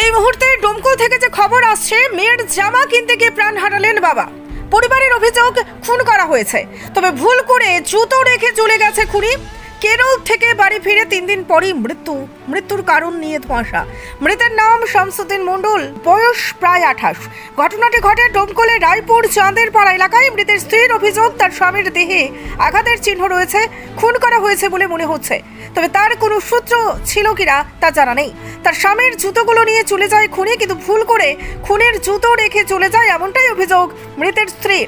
এই মুহূর্তে ডোমকো থেকে যে খবর আসছে, মেয়ের জামা কিনতে গিয়ে প্রাণ হারালেন বাবা। পরিবারের অভিযোগ খুন করা হয়েছে। তবে ভুল করে জুতো রেখে চলে গেছে খুনি। কেরল থেকে বাড়ি ফিরে তিন দিন পরই মৃত্যু। মৃত্যুর কারণ নিয়ে ধোঁয়াশা। মৃতের নাম শামসুদ্দিন মণ্ডল। বয়স প্রায় আঠাশ। ঘটনাটি ঘটে ডোমকলের রায়পুর চাঁদের পাড়া এলাকায়। মৃতের স্ত্রীর অভিযোগ, তার স্বামীর দেহে আঘাতের চিহ্ন রয়েছে। খুন করা হয়েছে বলে মনে হচ্ছে। তবে তার কোনো সূত্র ছিল কিনা তা জানা নেই। তার স্বামীর জুতোগুলো নিয়ে চলে যায় খুনে, কিন্তু ভুল করে খুনের জুতো রেখে চলে যায় এমনটাই অভিযোগ মৃতের সিরিজ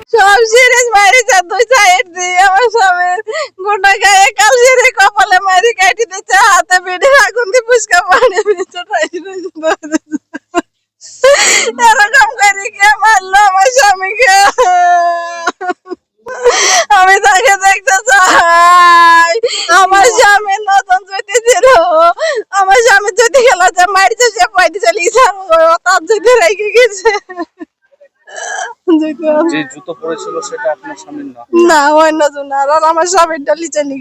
মারিছে দুই সাইড দিয়ে আমার স্বামীর গোটা গায়ে কাল সিরে কপালে মারি কাটি দিচ্ছে হাতে বেড়ে, আগুন দিয়ে পুষ্কা পানি দিচ্ছে এরকম করে কে মারলো আমার স্বামীকে? আমি তাকে দেখতে চাই। আমার স্বামীর নতুন যদি ছিল, আমার স্বামী যদি খেলা যে মারিছে, সে পয়টি চলে গেছে আর তার যদি রেখে গেছে। যে জুতো পরেছিল সেটা আপনার স্বামীর না? না অন্য আর আমার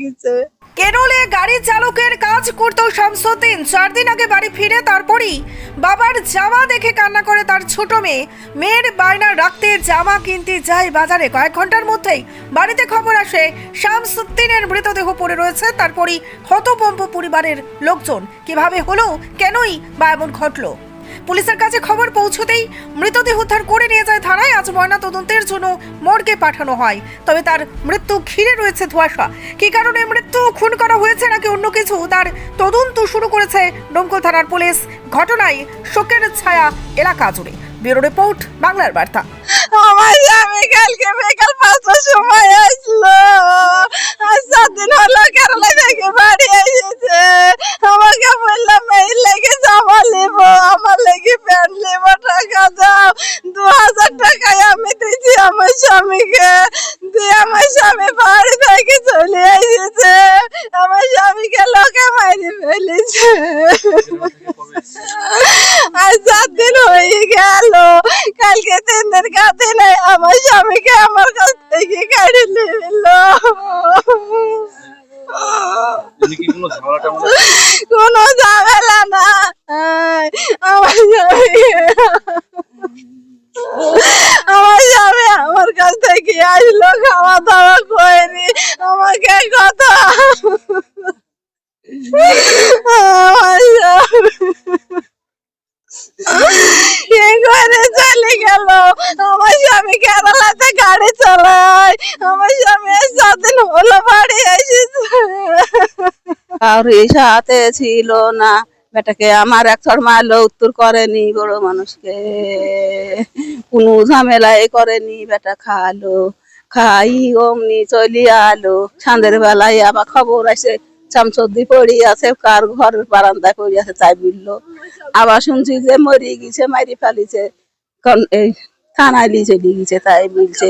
গেছে। কেরলে গাড়ি চালকের কাজ করত শামসুদ্দিন। চার দিন আগে বাড়ি ফিরে তারপরই বাবার জামা দেখে কান্না করে তার ছোট মেয়ে। মেয়ের বায়না রাখতে জামা কিনতে যায় বাজারে। কয়েক ঘণ্টার মধ্যেই বাড়িতে খবর আসে শামসুদ্দিনের মৃতদেহ পড়ে রয়েছে। তারপরই হতবম্ব পরিবারের লোকজন কীভাবে হলো কেনই বা এমন ঘটলো? পুলিশের কাছে খবর পৌঁছতেই মৃতদেহ উদ্ধার করে নিয়ে যায় থানায়। আজ ময়না তদন্তের জন্য মর্গে পাঠানো হয়। তবে তার মৃত্যু ঘিরে রয়েছে ধোঁয়াশা। কী কারণে মৃত্যু খুন করা হয়েছে নাকি অন্য কিছু? তার তদন্ত শুরু করেছে ডোমকল থানার পুলিশ। ঘটনায় শোকের ছায়া এলাকা জুড়ে। ব্যুরো রিপোর্ট, বাংলার বার্তা। আমার স্বামী কালকে বিকাল পাঁচটার সময় আসলো। সাত দিন হলো কেরালা থেকে বাড়ি এসেছে। আমাকে লেগে জামা নেব আমার লেগে প্যান্ট নেব টাকা দাও। দু হাজার টাকায় আমি দিয়েছি আমার স্বামীকে। দিয়ে আমার স্বামী বাড়ি থেকে চলে এসেছে। আমার স্বামীকে লোকে মারি ফেলেছে। আর সাত দিন হয়ে গেল। কালকে তিন দিন কাটে নাই। আমার স্বামীকে আমার কাছ থেকে কাড়ি নিল কোনো ঝামেলা না আমার স্বামী আমার আমার কাছ থেকে আসলো খাওয়া দাওয়া করেনি। আমাকে কথা আমার স্বামী চলে গেল। আমার স্বামী কেরালাতে গাড়ি চালায়। বাড়ি এসেছে। আর সাথে ছিল না। বেটাকে আমার এক ছড় মারলো উত্তর করেনি বড় মানুষকে। কোনো ঝামেলাই করেনি, বেটা খালো। খাই অমনি চলি আলো। সন্ধ্যের বেলায় আবার খবর আসে চামচদ্দি পড়ি আছে, কার ঘরের বারান্দায় পড়ি আছে, তাই বলল। আবার শুনছি যে মরি গেছে, মারি ফেলিছে। এই থানায় নিয়ে চলে গেছে, তাই বলছে।